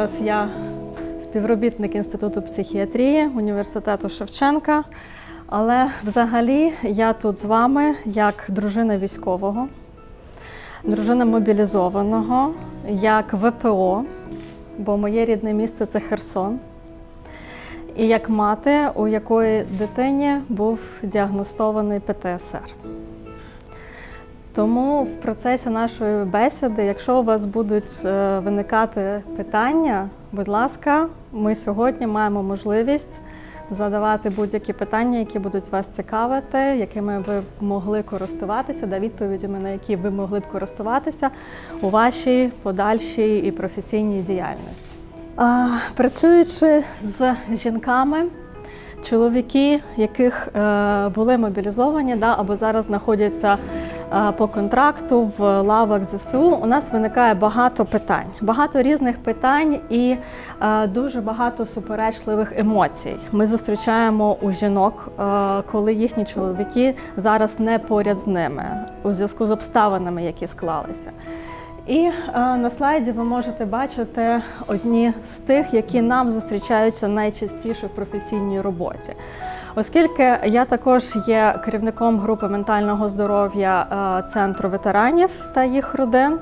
Зараз я співробітник Інституту психіатрії університету Шевченка. Але взагалі я тут з вами як дружина військового, дружина мобілізованого, як ВПО, бо моє рідне місце це Херсон. І як мати, у якої дитині був діагностований ПТСР. Тому в процесі нашої бесіди, якщо у вас будуть е, виникати питання, будь ласка, ми сьогодні маємо можливість задавати будь-які питання, які будуть вас цікавити, якими ви могли користуватися, да відповідями, на які ви могли б користуватися у вашій подальшій і професійній діяльності. А, Працюючи з жінками, чоловіки, яких е, були мобілізовані, да, або зараз знаходяться по контракту в лавах ЗСУ, у нас виникає багато питань, багато різних питань і е, дуже багато суперечливих емоцій. Ми зустрічаємо у жінок, е, коли їхні чоловіки зараз не поряд з ними у зв'язку з обставинами, які склалися. І е, на слайді ви можете бачити одні з тих, які нам зустрічаються найчастіше в професійній роботі. Оскільки я також є керівником групи ментального здоров'я е, центру ветеранів та їх родин,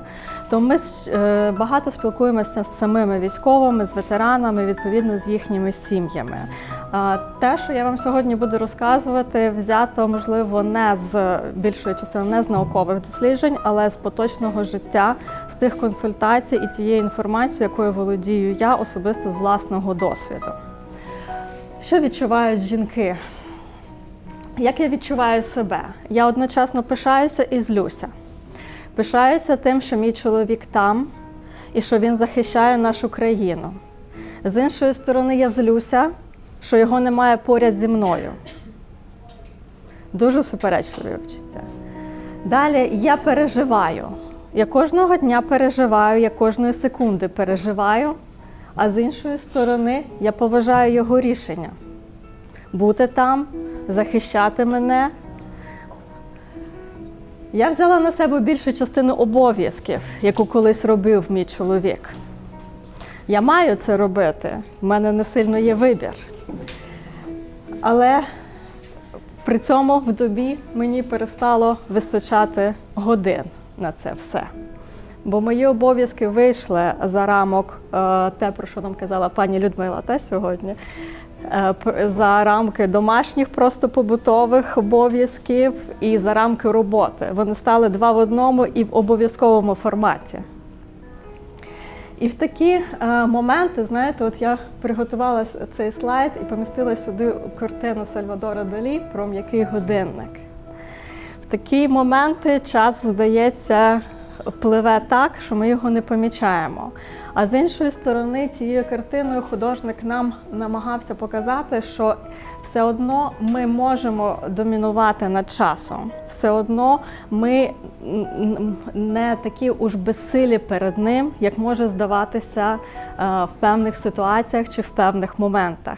то ми е, багато спілкуємося з самими військовими, з ветеранами, відповідно з їхніми сім'ями. Те, що я вам сьогодні буду розказувати, взято можливо не з більшої частини не з наукових досліджень, але з поточного життя, з тих консультацій і тієї інформації, якою володію я особисто з власного досвіду. Що відчувають жінки? Як я відчуваю себе? Я одночасно пишаюся і злюся. Пишаюся тим, що мій чоловік там і що він захищає нашу країну. З іншої сторони, я злюся, що його немає поряд зі мною. Дуже суперечливі почуття. Далі я переживаю. Я кожного дня переживаю, я кожної секунди переживаю, а з іншої сторони я поважаю його рішення бути там, захищати мене. Я взяла на себе більшу частину обов'язків, яку колись робив мій чоловік. Я маю це робити, в мене не сильно є вибір. Але при цьому в добі мені перестало вистачати годин на це все. Бо мої обов'язки вийшли за рамок е, те, про що нам казала пані Людмила та сьогодні, е, за рамки домашніх просто побутових обов'язків і за рамки роботи. Вони стали два в одному і в обов'язковому форматі. І в такі е, моменти, знаєте, от я приготувала цей слайд і помістила сюди картину Сальвадора Далі про м'який годинник. Такі моменти час, здається, пливе так, що ми його не помічаємо. А з іншої сторони, цією картиною художник нам намагався показати, що все одно ми можемо домінувати над часом. Все одно ми не такі уж безсилі перед ним, як може здаватися е, в певних ситуаціях чи в певних моментах.